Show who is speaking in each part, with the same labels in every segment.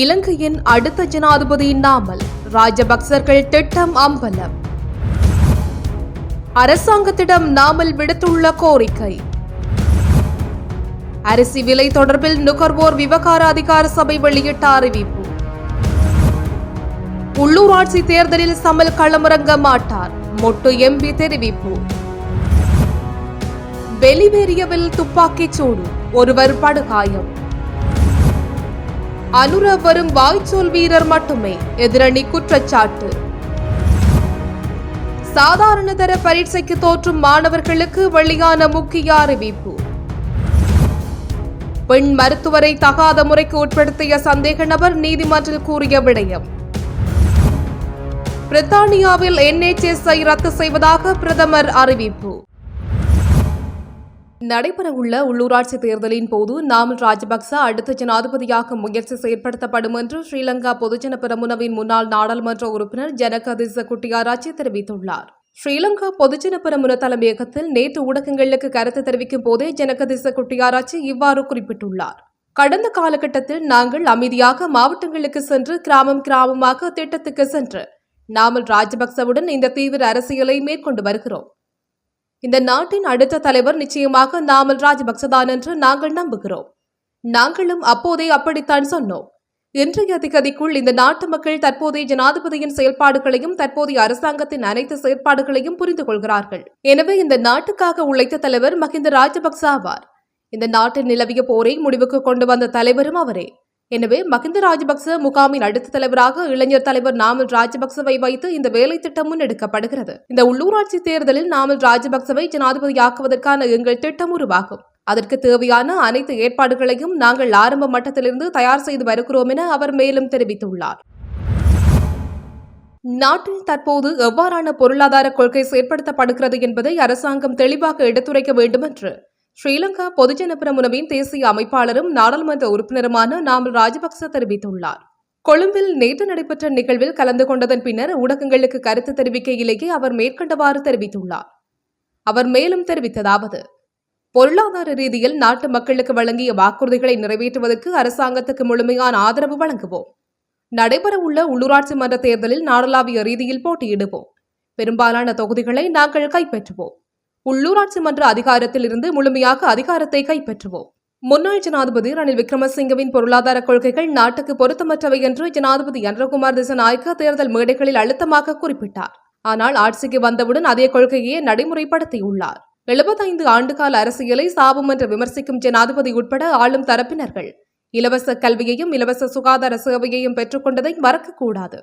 Speaker 1: இலங்கையின் அடுத்த ஜனாதிபதி நாமல் ராஜபக்சர்கள் திட்டம் அம்பலம். அரசாங்கத்திடம் நாமல் விடுத்துள்ள கோரிக்கை. அரிசி விலை தொடர்பில் நுகர்வோர் விவகார அதிகார சபை வெளியிட்ட அறிவிப்பு. உள்ளூராட்சி தேர்தலில் சமல் களமிறங்க மாட்டார் மொட்டு எம்பி தெரிவிப்பு. வெளிவேரியவில் துப்பாக்கிச் சூடு ஒருவர் படுகாயம். அனுர வரும் வாய்ச்சொல் வீரர் மட்டுமே எதிரணி குற்றச்சாட்டு. சாதாரண தர பரீட்சைக்கு தோற்றும் மாணவர்களுக்கு வெளியான முக்கிய அறிவிப்பு. பெண் மருத்துவரை தகாத முறைக்கு உட்படுத்திய சந்தேக நபர் நீதிமன்றில் கூறிய விடயம். பிரித்தானியாவில் என்எச்எஸ்ஐ ரத்து செய்வதாக பிரதமர் அறிவிப்பு. நடைபெறவுள்ள உள்ளூராட்சி தேர்தலின் போது நாமல் ராஜபக்ச அடுத்த ஜனாதிபதியாக முயற்சி செயற்படுத்தப்படும் என்று ஸ்ரீலங்கா பொதுஜன பெரமுனவின் முன்னாள் நாடாளுமன்ற உறுப்பினர் ஜனகதிச குட்டியாராச்சி தெரிவித்துள்ளார். ஸ்ரீலங்கா பொதுஜன பெரமுன தலைமையகத்தில் நேற்று ஊடகங்களுக்கு கருத்து தெரிவிக்கும் போதே ஜனகதிச குட்டியாராச்சி இவ்வாறு குறிப்பிட்டுள்ளார். கடந்த காலகட்டத்தில் நாங்கள் அமைதியாக மாவட்டங்களுக்கு சென்று கிராமம் கிராமமாக திட்டத்துக்கு சென்று நாமல் ராஜபக்சவுடன் இந்த தீவிர அரசியலை மேற்கொண்டு வருகிறோம். இந்த நாட்டின் அடுத்த தலைவர் நிச்சயமாக நாமல் ராஜபக்சதான் என்று நாங்கள் நம்புகிறோம். நாங்களும் அப்போதே அப்படித்தான் சொன்னோம். இன்றைய திகதிக்குள் இந்த நாட்டு மக்கள் தற்போதைய ஜனாதிபதியின் செயல்பாடுகளையும் தற்போதைய அரசாங்கத்தின் அனைத்து செயற்பாடுகளையும் புரிந்து கொள்கிறார்கள். எனவே இந்த நாட்டுக்காக உழைத்த தலைவர் மஹிந்த ராஜபக்ச ஆவார். இந்த நாட்டில் நிலவிய போரை முடிவுக்கு கொண்டு வந்த தலைவரும் அவரே. எனவே மகிந்த ராஜபக்ச முகாமின் அடுத்த தலைவராக இளைஞர் தலைவர் நாமல் ராஜபக்சவை வைத்து இந்த வேலை திட்டம் முன்னெடுக்கப்படுகிறது. இந்த உள்ளூராட்சி தேர்தலில் நாமல் ராஜபக்சவை ஜனாதிபதியாக்குவதற்கான எங்கள் திட்டம் உருவாகும். அதற்கு தேவையான அனைத்து ஏற்பாடுகளையும் நாங்கள் ஆரம்ப மட்டத்திலிருந்து தயார் செய்து வருகிறோம் என அவர் மேலும் தெரிவித்துள்ளார். நாட்டில் தற்போது எவ்வாறான பொருளாதார கொள்கை செயற்படுத்தப்படுகிறது என்பதை அரசாங்கம் தெளிவாக எடுத்துரைக்க வேண்டும் என்று ஸ்ரீலங்கா பொதுஜன பிரமுனவின் தேசிய அமைப்பாளரும் நாடாளுமன்ற உறுப்பினருமான நாமல் ராஜபக்ச தெரிவித்துள்ளார். கொழும்பில் நேற்று நடைபெற்ற நிகழ்வில் கலந்து கொண்டதன் பின்னர் ஊடகங்களுக்கு கருத்து தெரிவிக்கையிலேயே அவர் மேற்கண்டவாறு தெரிவித்துள்ளார். அவர் மேலும் தெரிவித்ததாவது பொருளாதார ரீதியில் நாட்டு மக்களுக்கு வழங்கிய வாக்குறுதிகளை நிறைவேற்றுவதற்கு அரசாங்கத்துக்கு முழுமையான ஆதரவு வழங்குவோம். நடைபெறவுள்ள உள்ளூராட்சி மன்ற தேர்தலில் நாடளாவிய ரீதியில் போட்டியிடுவோம். பெரும்பாலான தொகுதிகளை நாங்கள் கைப்பற்றுவோம். உள்ளூராட்சி மன்ற அதிகாரத்தில் இருந்து முழுமையாக அதிகாரத்தை கைப்பற்றுவோம். முன்னாள் ஜனாதிபதி ரணில் விக்ரமசிங்கவின் பொருளாதார கொள்கைகள் நாட்டுக்கு பொருத்தமற்றவை என்று ஜனாதிபதி அன்றகுமார் திசநாயக்க தேர்தல் மேடைகளில் அழுத்தமாக குறிப்பிட்டார். ஆனால் ஆட்சிக்கு வந்தவுடன் அதே கொள்கையே நடைமுறைப்படுத்தியுள்ளார். எழுபத்தைந்து ஆண்டுகால அரசியலை சாபம் என்று விமர்சிக்கும் ஜனாதிபதி உட்பட ஆளும் தரப்பினர்கள் இலவச கல்வியையும் இலவச சுகாதார சேவையையும் பெற்றுக்கொண்டதை மறக்கக்கூடாது.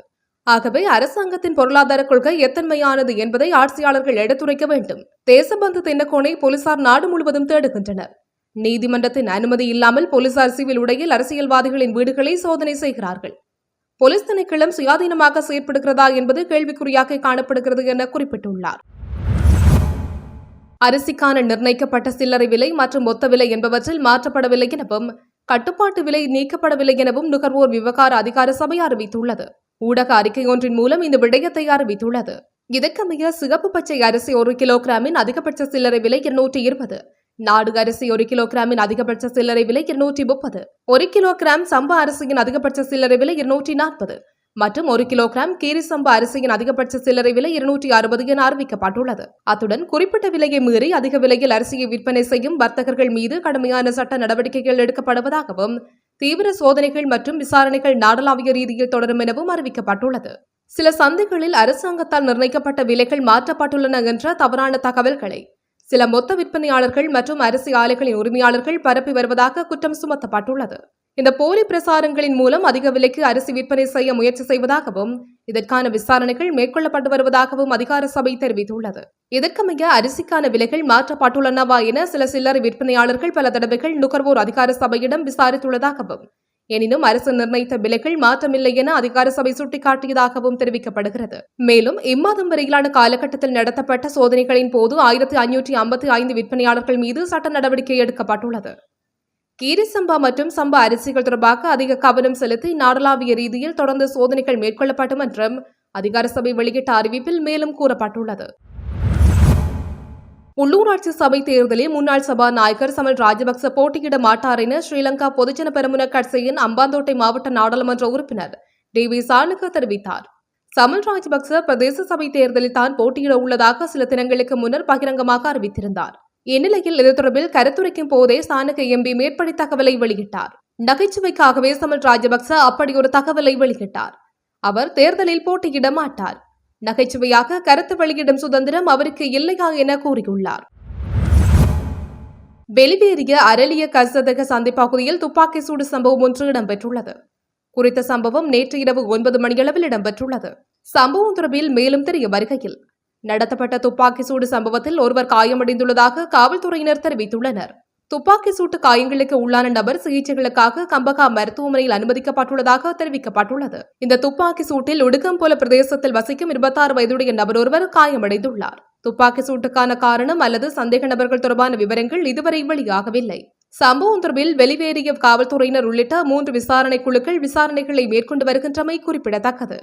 Speaker 1: ஆகவே அரசாங்கத்தின் பொருளாதார கொள்கை எத்தன்மையானது என்பதை ஆட்சியாளர்கள் எடுத்துரைக்க வேண்டும். தேசபந்து தென்னக்கோனை போலீசார் நாடு முழுவதும் தேடுகின்றனர். நீதிமன்றத்தின் அனுமதி இல்லாமல் போலீசார் சிவில் உடையில் அரசியல்வாதிகளின் வீடுகளை சோதனை செய்கிறார்கள். போலீஸ் திணைக்களம் சுயாதீனமாக செயற்படுகிறதா என்பது கேள்விக்குறியாக காணப்படுகிறது என குறிப்பிட்டுள்ளார். அரிசிக்கான நிர்ணயிக்கப்பட்ட சில்லறை விலை மற்றும் மொத்த விலை என்பவற்றில் மாற்றப்படவில்லை எனவும் கட்டுப்பாட்டு விலை நீக்கப்படவில்லை எனவும் நுகர்வோர் விவகார அதிகார சபை அறிவித்துள்ளது. ஊடக அறிக்கை ஒன்றின் மூலம் இந்த விடயத்தை அறிவித்துள்ளது. இதற்கமைய சிகப்பு பச்சை அரிசி ஒரு கிலோகிராமின் அதிகபட்ச சில்லறை விலை இருநூற்றி இருபது. நாடு அரிசி ஒரு கிலோகிராமின் அதிகபட்ச சில்லறை விலை இருநூற்றி முப்பது. ஒரு கிலோகிராம் சம்பா அரிசியின் அதிகபட்ச சில்லறை விலை இருநூற்றி நாற்பது. மற்றும் ஒரு கிலோகிராம் கீரி சம்பா அரிசியின் அதிகபட்ச சில்லறை விலை இருநூற்றி அறுபது என அறிவிக்கப்பட்டுள்ளது. அத்துடன் குறிப்பிட்ட விலையை மீறி அதிக விலையில் அரிசியை விற்பனை செய்யும் வர்த்தகர்கள் மீது கடுமையான சட்ட நடவடிக்கைகள் எடுக்கப்படுவதாகவும் தீவிர சோதனைகள் மற்றும் விசாரணைகள் நாடளாவிய ரீதியில் தொடரும் எனவும் அறிவிக்கப்பட்டுள்ளது. சில சந்தைகளில் அரசாங்கத்தால் நிர்ணயிக்கப்பட்ட விலைகள் மாற்றப்பட்டுள்ளன என்ற தவறான தகவல்களை சில மொத்த விற்பனையாளர்கள் மற்றும் அரிசி ஆலைகளின் உரிமையாளர்கள் பரப்பி வருவதாக குற்றம் சுமத்தப்பட்டுள்ளது. இந்த போலி பிரசாரங்களின் மூலம் அதிக விலைக்கு அரிசி விற்பனை செய்ய முயற்சி செய்வதாகவும் இதற்கான விசாரணைகள் மேற்கொள்ளப்பட்டு வருவதாகவும் அதிகார சபை தெரிவித்துள்ளது. இதற்கமைய அரிசிக்கான விலைகள் மாற்றப்பட்டுள்ளனவா என சில சில்லறை விற்பனையாளர்கள் பல தடவைகள் நுகர்வோர் அதிகார சபையிடம் விசாரித்துள்ளதாகவும் எனினும் அரசு நிர்ணயித்த விலைகள் மாற்றமில்லை என அதிகார சபை சுட்டிக்காட்டியதாகவும் தெரிவிக்கப்படுகிறது. மேலும் இம்மாதம் வரையிலான காலகட்டத்தில் நடத்தப்பட்ட சோதனைகளின் போது ஆயிரத்தி ஐநூற்றி ஐம்பத்தி ஐந்து விற்பனையாளர்கள் மீது சட்ட நடவடிக்கை எடுக்கப்பட்டுள்ளது. கீரி சம்பா மற்றும் சம்பா அரிசிகள் தொடர்பாக அதிக கவனம் செலுத்தி நாடளாவிய ரீதியில் தொடர்ந்து சோதனைகள் மேற்கொள்ளப்படும் என்றும் அதிகார சபை வெளியிட்ட அறிவிப்பில் மேலும் கூறப்பட்டுள்ளது. உள்ளூராட்சி சபை தேர்தலில் முன்னாள் சபாநாயகர் சமல் ராஜபக்ச போட்டியிட மாட்டார் என ஸ்ரீலங்கா பொதுஜன பெரமுன கட்சியின் அம்பாந்தோட்டை மாவட்ட நாடாளுமன்ற உறுப்பினர் டி வி சானுக்கு தெரிவித்தார். சமல் ராஜபக்ச பிரதேச சபை தேர்தலில் தான் போட்டியிட உள்ளதாக சில தினங்களுக்கு முன்னர் பகிரங்கமாக அறிவித்திருந்தார். இந்நிலையில் இது தொடர்பில் கருத்துரைக்கும் போதே சானுக்கு எம்பி மேற்படி தகவலை வெளியிட்டார். நகைச்சுவைக்காகவே சமல் ராஜபக்ச அப்படி ஒரு தகவலை வெளியிட்டார். அவர் தேர்தலில் போட்டியிட மாட்டார். நகைச்சுவையாக கருத்து வெளியிடும் சுதந்திரம் அவருக்கு இல்லையா என கூறியுள்ளார். வெளிவேறிய அரளிய கசதக சந்தை பகுதியில் துப்பாக்கி சூடு சம்பவம் ஒன்று இடம்பெற்றுள்ளது. குறித்த சம்பவம் நேற்று இரவு ஒன்பது மணியளவில் இடம்பெற்றுள்ளது. சம்பவம் தொடர்பில் மேலும் தெரிய வருகையில் நடத்தப்பட்ட துப்பாக்கி சூடு சம்பவத்தில் ஒருவர் காயமடைந்துள்ளதாக காவல்துறையினர் தெரிவித்துள்ளனர். துப்பாக்கி சூட்டு காயங்களுக்கு உள்ளான நபர் சிகிச்சைகளுக்காக கம்பகா மருத்துவமனையில் அனுமதிக்கப்பட்டுள்ளதாக தெரிவிக்கப்பட்டுள்ளது. இந்த துப்பாக்கி சூட்டில் உடுக்கம்போல பிரதேசத்தில் வசிக்கும் இருபத்தாறு வயதுடைய நபர் ஒருவர் காயமடைந்துள்ளார். துப்பாக்கி சூட்டுக்கான காரணம் அல்லது சந்தேக நபர்கள் தொடர்பான விவரங்கள் இதுவரை வெளியாகவில்லை. சம்பவம் தொடர்பில் வெளிவேறிய காவல்துறையினர் உள்ளிட்ட மூன்று விசாரணை குழுக்கள் விசாரணைகளை மேற்கொண்டு வருகின்றமை குறிப்பிடத்தக்கது.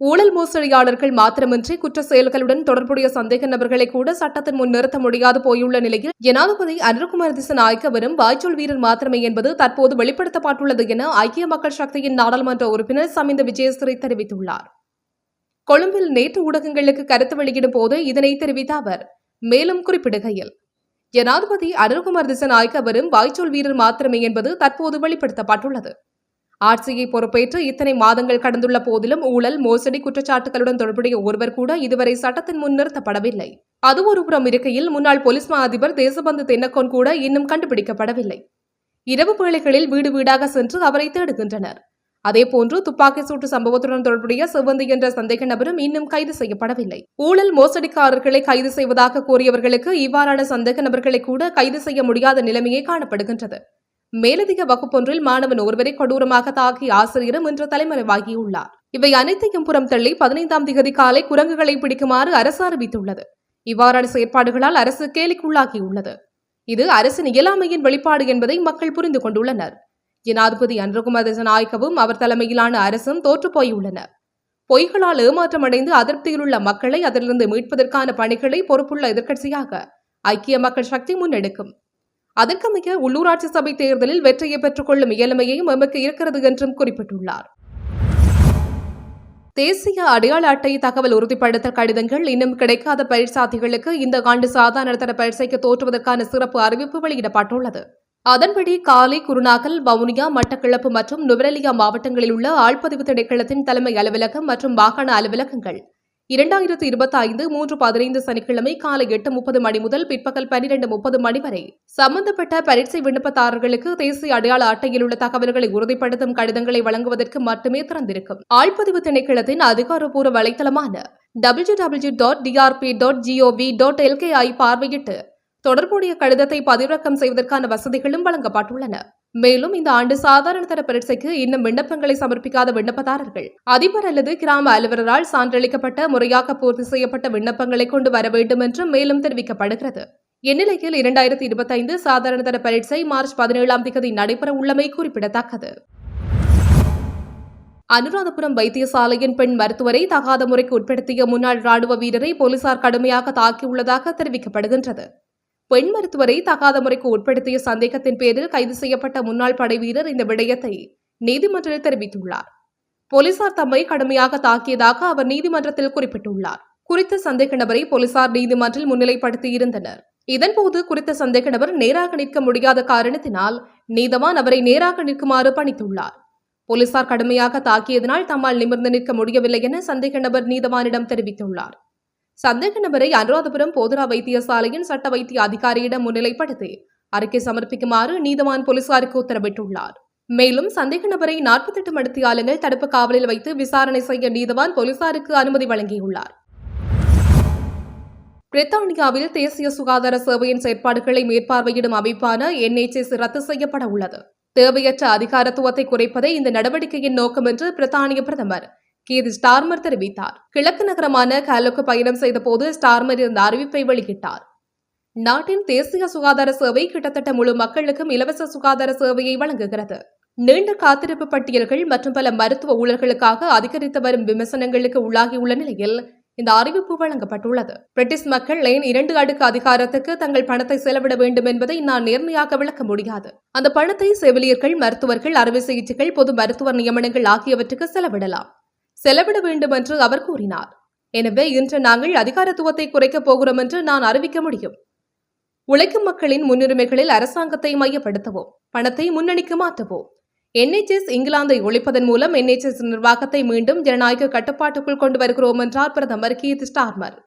Speaker 1: ஊழல் மோசடியாளர்கள் மாத்திரமின்றி குற்ற செயல்களுடன் தொடர்புடைய சந்தேக நபர்களை கூட சட்டத்தின் முன் நிறுத்த முடியாது போயுள்ள நிலையில் ஜனாதிபதி அனுர்குமார் திசநாயக்க வரும் வாய்ச்சொல் வீரர் மாத்திரமே என்பது தற்போது வெளிப்படுத்தப்பட்டுள்ளது என ஐக்கிய மக்கள் சக்தியின் நாடாளுமன்ற உறுப்பினர் சமிந்த விஜயஸ்ரீ தெரிவித்துள்ளார். கொழும்பில் நேற்று ஊடகங்களுக்கு கருத்து வெளியிடும் போது இதனை தெரிவித்த அவர் மேலும் குறிப்பிடுகையில் ஜனாதிபதி அனுர்குமார் திசநாயக்க வரும் வாய்ச்சொல் வீரர் மாத்திரமே என்பது தற்போது வெளிப்படுத்தப்பட்டுள்ளது. ஆட்சியை பொறுப்பேற்று இத்தனை மாதங்கள் கடந்துள்ள போதிலும் ஊழல் மோசடி குற்றச்சாட்டுகளுடன் தொடர்புடைய ஒருவர் கூட இதுவரை சட்டத்தின் முன் நிறுத்தப்படவில்லை. அது ஒருபுறம் இருக்கையில் முன்னாள் போலீஸ் மா அதிபர் தேசபந்து தென்னக்கோன் கூட இன்னும் கண்டுபிடிக்கப்படவில்லை. இரவு வேளைகளில் வீடு வீடாக சென்று அவரை தேடுகின்றனர். அதேபோன்று துப்பாக்கி சூட்டு சம்பவத்துடன் தொடர்புடைய செவ்வந்தி என்ற சந்தேக நபரும் இன்னும் கைது செய்யப்படவில்லை. ஊழல் மோசடிக்காரர்களை கைது செய்வதாக கூறியவர்களுக்கு இவ்வாறான சந்தேக நபர்களை கூட கைது செய்ய முடியாத நிலைமையே காணப்படுகின்றது. மேலதிக வகுப்பொன்றில் மாணவன் ஒருவரை கொடூரமாக தாக்கிய ஆசிரியரும் இன்று தலைமறைவாகியுள்ளார். இவை அனைத்தையும் புறம் தள்ளி பதினைந்தாம் திகதி காலை குரங்குகளை பிடிக்குமாறு அரசு அறிவித்துள்ளது. இவ்வாறான செயற்பாடுகளால் அரசு கேலிக்குள்ளாகியுள்ளது. இது அரசின் இயலாமையின் வெளிப்பாடு என்பதை மக்கள் புரிந்து கொண்டுள்ளனர். ஜனாதிபதி அன்றகுமார் நாயக்கவும் அவர் தலைமையிலான அரசும் தோற்றுப்போயுள்ளனர் பொய்களால் ஏமாற்றமடைந்து அதிருப்தியிலுள்ள மக்களை அதிலிருந்து மீட்பதற்கான பணிகளை பொறுப்புள்ள எதிர்க்கட்சியாக ஐக்கிய மக்கள் சக்தி முன்னெடுக்கும். அதற்கமைய உள்ளூராட்சி சபை தேர்தலில் வெற்றியை பெற்றுக்கொள்ளும் இயலுமையும் எமக்கு இருக்கிறது என்றும் குறிப்பிட்டுள்ளார். தேசிய அடையாள அட்டை தகவல் உறுதிப்படுத்தல் கடிதங்கள் இன்னும் கிடைக்காத பயிற்சாதிகளுக்கு இந்த ஆண்டு சாதாரண தர தோற்றுவதற்கான சிறப்பு அறிவிப்பு வெளியிடப்பட்டுள்ளது. அதன்படி காலை குருநாகல் வவுனியா மட்டக்கிழப்பு மற்றும் நுவரெலியா மாவட்டங்களில் உள்ள ஆள்பதிவு திணைக்களத்தின் தலைமை அலுவலகம் மற்றும் மாகாண அலுவலகங்கள் இரண்டாயிரத்து இருபத்தி ஐந்து மூன்று பதினைந்து சனிக்கிழமை காலை எட்டு முப்பது மணி முதல் பிற்பகல் பனிரெண்டு முப்பது மணி வரை. சம்பந்தப்பட்ட பரீட்சை விண்ணப்பதாரர்களுக்கு தேசிய அடையாள அட்டையில் உள்ள தகவல்களை உறுதிப்படுத்தும் கடிதங்களை வழங்குவதற்கு மட்டுமே திறந்திருக்கும். ஆழ்பதிவு திணைக்களத்தின் அதிகாரப்பூர்வ வலைத்தளமான W W dot DRP dot GOV dot LK பார்வையிட்டு தொடர்புடைய கடிதத்தை பதிவிறக்கம் செய்வதற்கான வசதிகளும் வழங்கப்பட்டுள்ளன. மேலும் இந்த ஆண்டு சாதாரண தர பரீட்சைக்கு இன்னும் விண்ணப்பங்களை சமர்ப்பிக்காத விண்ணப்பதாரர்கள் அதிபர் அல்லது கிராம அலுவலரால் சான்றளிக்கப்பட்ட முறையாக பூர்த்தி செய்யப்பட்ட விண்ணப்பங்களை கொண்டு வர வேண்டும் என்றும் மேலும் தெரிவிக்கப்படுகிறது. இந்நிலையில் இரண்டாயிரத்தி இருபத்தைந்து சாதாரண தர பரீட்சை மார்ச் பதினேழாம் தேதி நடைபெற உள்ளமை குறிப்பிடத்தக்கது. அனுராதபுரம் வைத்தியசாலையின் பெண் மருத்துவரை தகாத முறைக்கு உட்படுத்திய முன்னாள் ராணுவ வீரரை போலீசார் கடுமையாக தாக்கியுள்ளதாக தெரிவிக்கப்படுகின்றது. பெண் மருத்துவரை தகாத முறைக்கு உட்படுத்திய சந்தேகத்தின் பேரில் கைது செய்யப்பட்ட முன்னாள் படை வீரர் இந்த விடயத்தை நீதிமன்றத்தில் தெரிவித்துள்ளார். போலீசார் தம்மை கடுமையாக தாக்கியதாக அவர் நீதிமன்றத்தில் குறிப்பிட்டுள்ளார். குறித்த சந்தேக நபரை போலீசார் நீதிமன்றில் முன்னிலைப்படுத்தி இருந்தனர் இதன்போது குறித்த சந்தேக நபர் நேராக நிற்க முடியாத காரணத்தினால் நீதவான் அவரை நேராக நிற்குமாறு பணித்துள்ளார். போலீசார் கடுமையாக தாக்கியதனால் தம்மால் நிமிர்ந்து நிற்க முடியவில்லை என சந்தேக நபர் நீதவானிடம் தெரிவித்துள்ளார். சந்தேக நபரை அனுராதபுரம் போதரா வைத்தியசாலையின் சட்ட வைத்திய அதிகாரியிடம் முன்னிலைப்படுத்தி அறிக்கை சமர்ப்பிக்குமாறு நீதவான் போலீசாருக்கு உத்தரவிட்டுள்ளார். மேலும் சந்தேக நபரை நாற்பத்தெட்டு மடத்தியாளர்கள் தடுப்பு காவலில் வைத்து விசாரணை செய்ய நீதவான் போலீசாருக்கு அனுமதி வழங்கியுள்ளார். பிரித்தானியாவில் தேசிய சுகாதார சேவையின் செயற்பாடுகளை மேற்பார்வையிடும் அமைப்பான என்ஹெச்எஸ் ரத்து செய்யப்பட உள்ளது தேவையற்ற அதிகாரத்துவத்தை குறைப்பதே இந்த நடவடிக்கையின் நோக்கம் என்று பிரித்தானிய பிரதமர் கீது ஸ்டார்மர் தெரிவித்தார். கிழக்கு நகரமான காலோக்கு பயணம் செய்த போது ஸ்டார்மர் இந்த அறிவிப்பை வெளியிட்டார். நாட்டின் தேசிய சுகாதார சேவை கிட்டத்தட்ட முழு மக்களுக்கும் இலவச சுகாதார சேவையை வழங்குகிறது. நீண்ட காத்திருப்பு பட்டியல்கள் மற்றும் பல மருத்துவ ஊழல்களுக்காக அதிகரித்து வரும் விமர்சனங்களுக்கு உள்ளாகியுள்ள நிலையில் இந்த அறிவிப்பு வழங்கப்பட்டுள்ளது. பிரிட்டிஷ் மக்கள் ஏன் இரண்டு அடுக்கு அதிகாரத்துக்கு தங்கள் பணத்தை செலவிட வேண்டும் என்பதை நான் நேர்மையாக விளக்க முடியாது. அந்த பணத்தை செவிலியர்கள் மருத்துவர்கள் அறுவை சிகிச்சைகள் பொது மருத்துவர் நியமனங்கள் ஆகியவற்றுக்கு செலவிடலாம். செலவிட வேண்டும் என்று அவர் கூறினார். எனவே இன்று நாங்கள் அதிகாரத்துவத்தை குறைக்கப் போகிறோம் என்று நான் அறிவிக்க முடியும். உழைக்கும் மக்களின் முன்னுரிமைகளில் அரசாங்கத்தை மையப்படுத்தவும். பணத்தை முன்னணிக்கு மாற்றவும். என்எச்எஸ் இங்கிலாந்தை ஒழிப்பதன் மூலம் என்எச்எஸ் நிர்வாகத்தை மீண்டும் ஜனநாயக கட்டுப்பாட்டுக்குள் கொண்டு வருகிறோம் என்றார் பிரதமர் கீத் ஸ்டார்மர்.